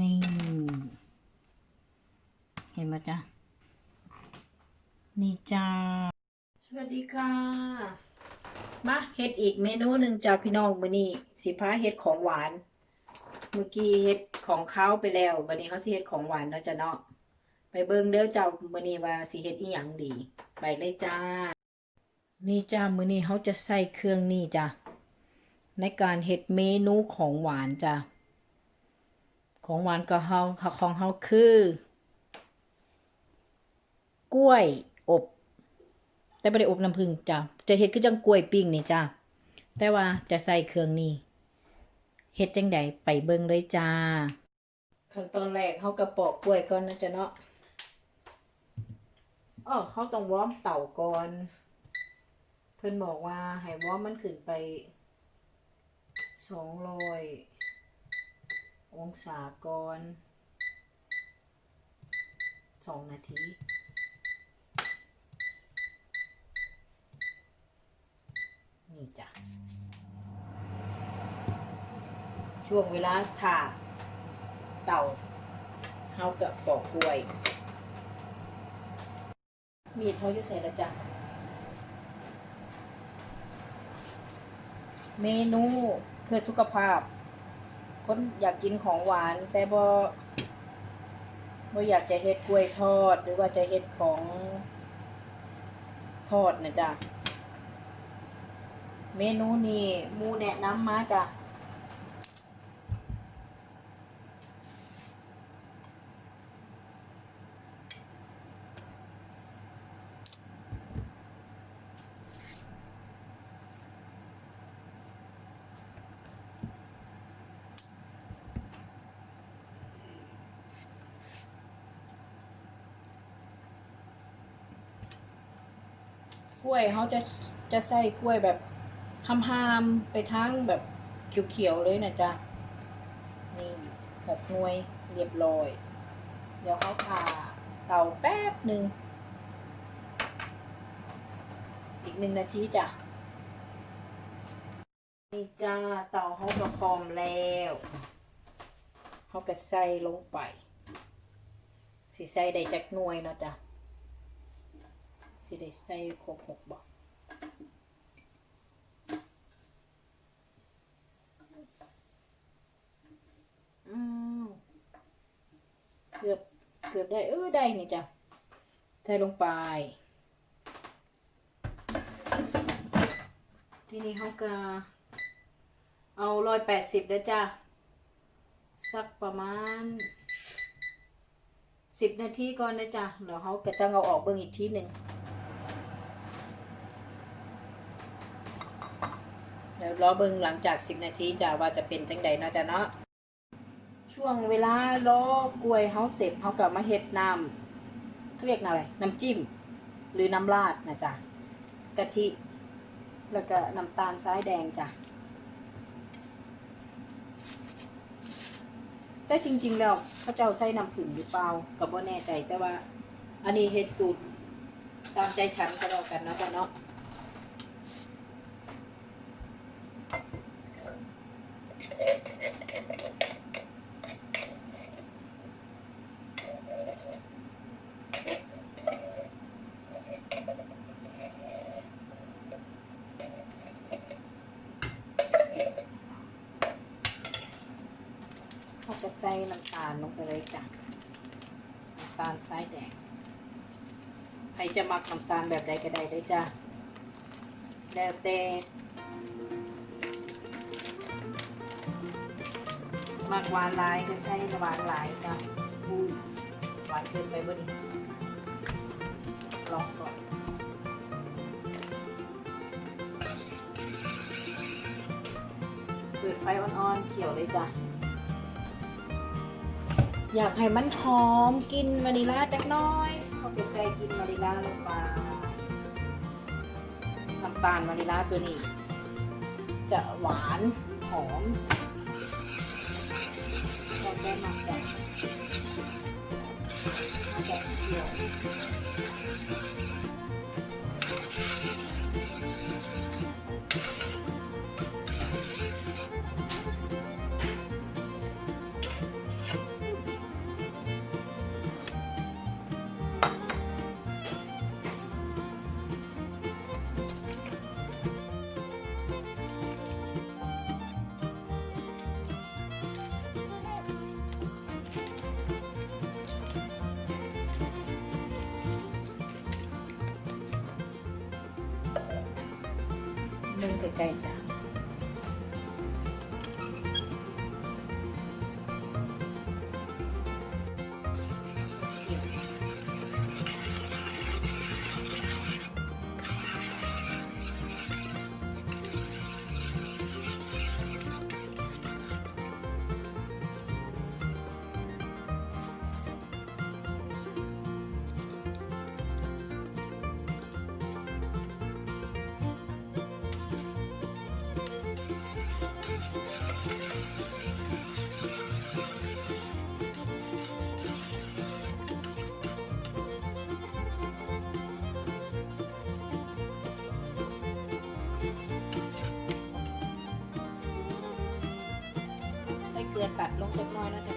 นี่ เห็นไหมจ๊ะ นี่จ้า สวัสดีค่ะ มาเฮ็ดอีกเมนูหนึ่งจ้าพี่น้องมื้อนี้สิพาเฮ็ดของหวาน เมื่อกี้เฮ็ดของข้าวไปแล้ววันนี้เขาสิเฮ็ดของหวานเนาะจ้ะเนาะ ไปเบิ่งเด้อเจ้ามื้อนี้ว่าสิเฮ็ดอีหยังดี ไปเลยจ้า นี่จ้ามื้อนี้เขาจะใส่เครื่องนี่จ้ะในการเฮ็ดเมนูของหวานจ้ะ ของหวานก็เฮาของเฮาคือ กล้วยอบ แต่ไม่ได้อบน้ำผึ้งจ้ะจะเฮ็ดคือจังกล้วยปิ้งนี่จ้ะแต่ว่าจะใส่เครื่องนี้เฮ็ดจังใดไปเบิ่งเลยจ้า ขั้นตอนแรกเฮาก็ปอกกล้วยก่อนนะจ๊ะเนาะอ้อเฮาต้องวอร์มเต่าก่อน เพิ่อนบอกว่าให้วอร์มมันขึ้นไปสองร้อย องศาก่อนสองนาทีนี่จ้ะ ช่วงเวลาถาเต่าเฮากับปอกกล้วย มีดเขาจะใส่ละจ้ะ เมนูเพื่อสุขภาพ คนอยากกินของหวาน แต่บ่บ่อยากจะเฮ็ดกล้วยทอด หรือว่าจะเฮ็ดของทอดนะจ๊ะ เมนูนี้มูแนะนำมาจ้ะ กล้วยเขาจะจะใส่กล้วยแบบห้ามๆไปทั้งแบบเขียวๆเลยนะจ๊ะ นี่หกหน่วยเรียบร้อย เดี๋ยวเขาผ่าเตาแป๊บหนึ่ง อีกหนึ่งนาทีจ้ะ นี่จ้าเตาเขาก็พร้อมแล้วเขาก็ใส่ลงไป สิใส่ได้จักหน่วยเนาะจ้ะ สิได้ใส่ครบหกบอกอ้าวเกือบเกือบได้ เออได้นี่จ้ะ ใส่ลงไป ทีนี้เขาก็ เอาร้อยแปดสิบแล้วจ้ะ สักประมาณสิบนาทีก่อนนะจ๊ะเดี๋ยวเขาก็จะเอาออกเบิ่งอีกทีหนึ่ง เดี๋ยวรอเบิ่งหลังจากสิบนาทีจ้ะว่าจะเป็นจังใดนาะจ้ะเนาะช่วงเวลารอกล้วยเฮาเสร็จเฮาก็มาเฮ็ดน้ำเขาเรียกน้ำอะไรน้ำจิ้ม หรือน้ำราดนะจ๊ะกะทิ แล้วก็น้ำตาลทรายแดงจ้ะแต่จริง ๆ แล้วเขาเจ้าใส่น้ำผึ้งหรือเปล่าก็บ่แน่ใจแต่ว่า อันนี้เฮ็ดสูตรตามใจฉันก็แล้วกันนะจ้ะเนาะ เขา จะใส่น้ำตาลลงไปเลยจ้ะ น้ำตาลทรายแดง ใครจะมักน้ำตาลแบบใดก็ได้เลยจ้ะ แล้วแต่ มักหวานหลายก็ใส่หวานหลายจ้ะอู้หวานเกินไปบ่ดิลองก่อนเปิดไฟอ่อนๆเขียวเลยจ้ะอยากให้มันหอมกินวานิลลาจักน้อยเขาไปใส่กินวานิลลาลงไปน้ำตาลวานิลลาตัวนี้ จะหวานหอม แล้วก็มา แต่ ล้ๆจ้ะใส่เกลือตัดลงเล็กน้อยนะจ๊ะ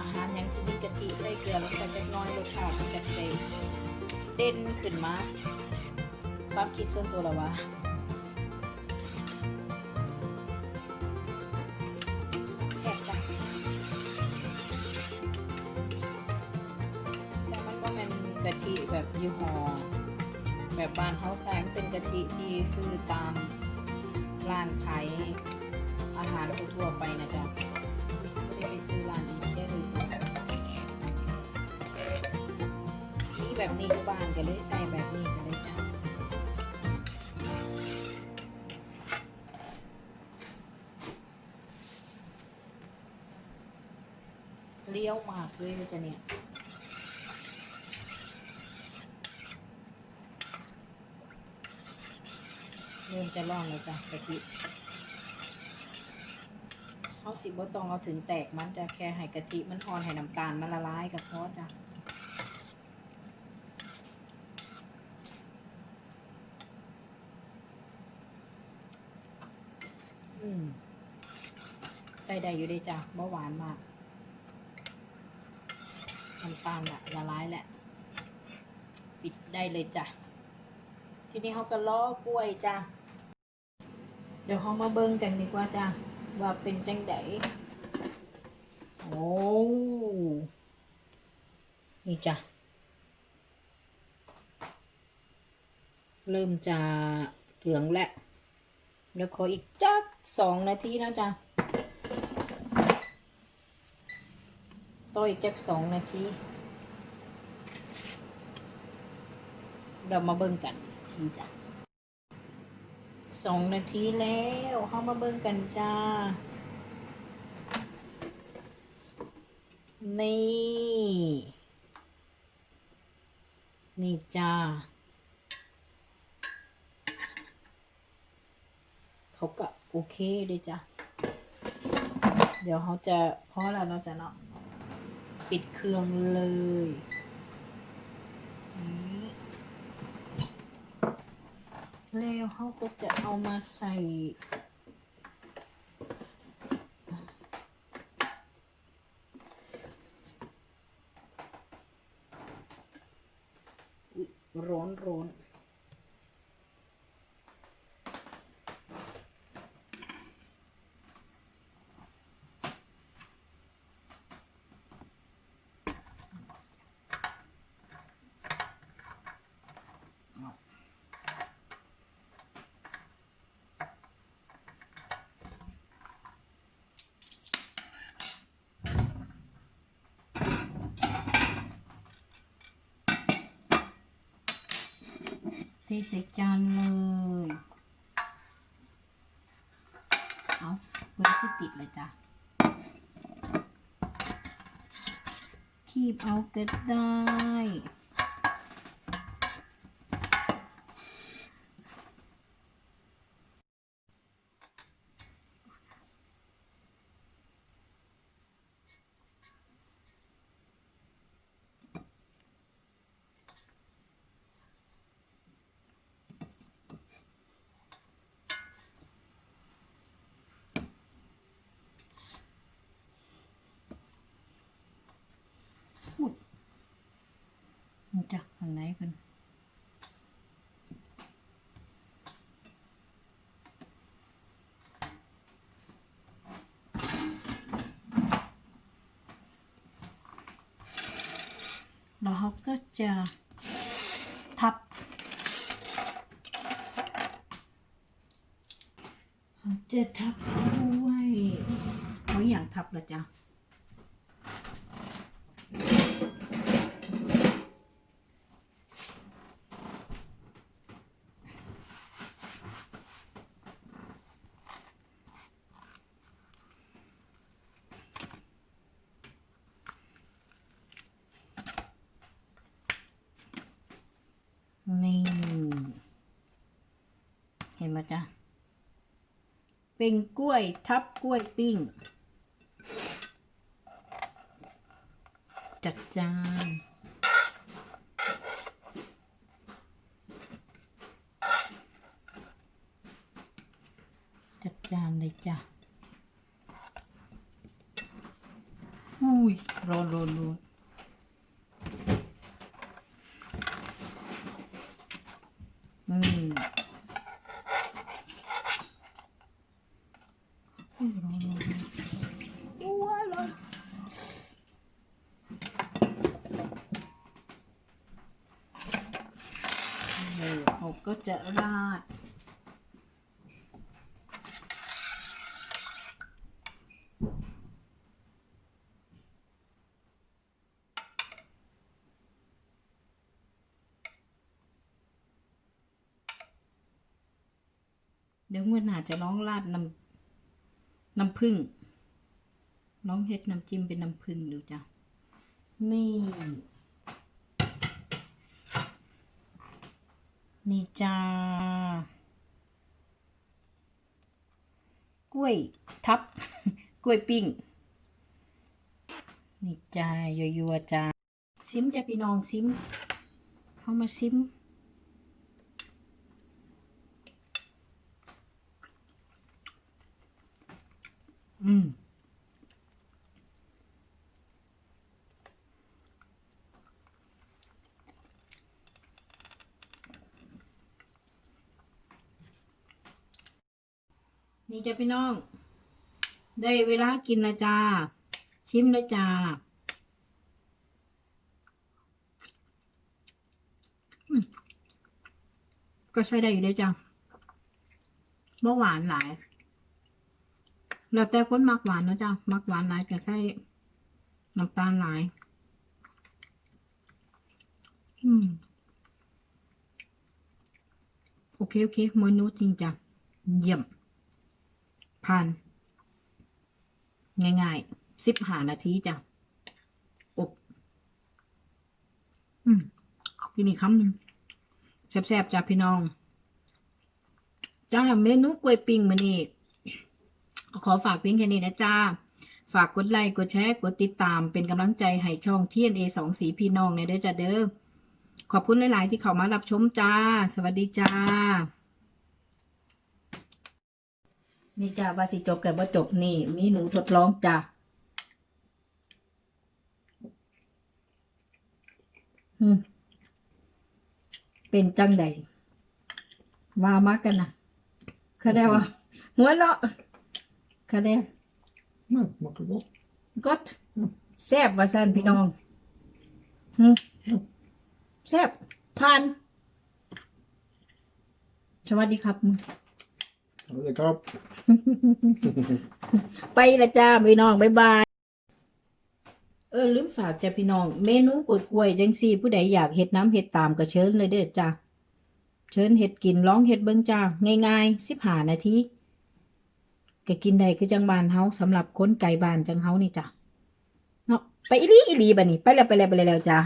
อาหารอยังที่มีกะทิใส่เกลือลงไปจักน้อยรสชาติมันจะเด่นเด่นขึ้นมาความคิดส่วนตัวละว่าะทิที่ซื้อตามร้านขายอาหารทั่วไปนะจ๊ะไม่ได้ไปซื้อร้านอีเช่หรือนี่แบบนี้อยู่บ้านก็เลยใส่แบบนี้ก็เลยจ้ะเลี้ยวมากเลยจะเนี่ย เริ่ม จะร่องแล้วจ้ะกะทิเขาสิบ่ต้องเอาถึงแตกมันจะแค่ให้กะทิมันทอนให้น้ำตาลมันละลายกับซอสจ้ะอืมใส่ได้อยู่ดีจ้ะเบาหวานมากน้ำตาลละละลายแหละ ปิดได้เลยจ้ะ ทีนี้เขาก็ล้อกล้วยจ้ะ เดี๋ยวเขามาเบิ่งกันดีกว่าจ้ะว่าเป็นจังไดโอ้นี่จ้ะเริ่มจะเหลืองแล้วเดี๋ยวขออีกจักสองนาทีนะจ๊ะต่ออีกจักสองนาทีเดี๋ยวมาเบิ่งกันนี่จ้ะ สองนาทีแล้วเข้ามาเบิ่งกันจ้า นี่ นี่จ้า เขาก็โอเคเลยจ้ะ เดี๋ยวเขาจะพอแล้วเราจะเนาะปิดเครื่องเลยนี่แล้ว เขาก็จะเอามาใส่ อุ๊ยร้อนร้อนเทใส่จานเลย เอาเบอร์ที่ติดเลยจ้ะ คีบเอาก็ได้ มัน จะข้างไหนกันแล้วเขาก็จะทับเขาจะทับด้วยเอาอย่างทับละจ้ะ นี่ เห็นไหมจ๊ะ เป็นกล้วยทับกล้วยปิ้ง จัดจานจัดจานเลยจ้ะอุ้ยร้อนร้อนร้อน อืมอุ้ยร้อนร้อนร้อนอ้วนร้อนเออเขาก็ จะราด เดี๋ยวงวดหน้าจะร้องราดน้ำน้ำผึ้งร้องเฮ็ดน้ำจิ้มเป็นน้ำผึ้งดูจ้ะนี่ นี่จ้ากล้วยทับ กล้วยปิ้ง นี่จ้ายัวๆจ้าซิมจะพี่น้องซิมเข้ามาซิมอืมี่จ้ะพี่น้อง ได้เวลากินและจ้า ชิมและจ้าก็ใช้ได้อยู่เลยจ้ะเมื่อหวานหลาย แล้วแต่คนมักหวานนะจ้ะมักหวานหลายก็ใส่น้ำตาลหลาย อืมโอเค โอเคเมนูจริงจ้ะ เยี่ยม ผ่าน ง่ายๆสิบหานาทีจ้ะ อบ อืมกินอีกคำหนึ่งแซ่บๆจ้ะพี่น้องจ้าเมนูกล้วยปิ้งมื้อนี้ขอฝากเพียงแค่นี้นะจ้า ฝากกดไลค์กดแชร์กดติดตามเป็นกำลังใจให้ช่องทีเอ็นเอสองสีพี่น้องในเด้อจ้าเด้อขอบคุณหลาย ๆ ที่เข้ามารับชมจ้า สวัสดีจ้า นี่จ้าว่าสิจบกันว่าจบนี่มีหนูทดลองจ้าอืมเป็นจังใดว่ามากันนะเขาได้ว่าหัวเราะเขาได้ Nou, makkelijk op. กดแซบว่าสันพี่น้องหึแซบผ่าน สวัสดีครับมึง Lekker op. ไปละจ้าพี่น้องบ๊ายบาย เออลืมฝากจ้ะพี่น้อง เมนูกล้วยจังซี่ ผู้ใดอยากเฮ็ดน้ำเฮ็ดตามก็เชิญเลยเด้อจ้าเชิญเฮ็ดกินร้องเฮ็ดเบิ่งจ้าง่ายๆสิบห้านาทีก็กินได้คือจังบานเฮาสำหรับคนไกลบ้านจังเฮานี่จ้ะเนาะไปอีหลีอีหลีบัดนี้ไปแล้วไปแล้วไปแล้วจ้า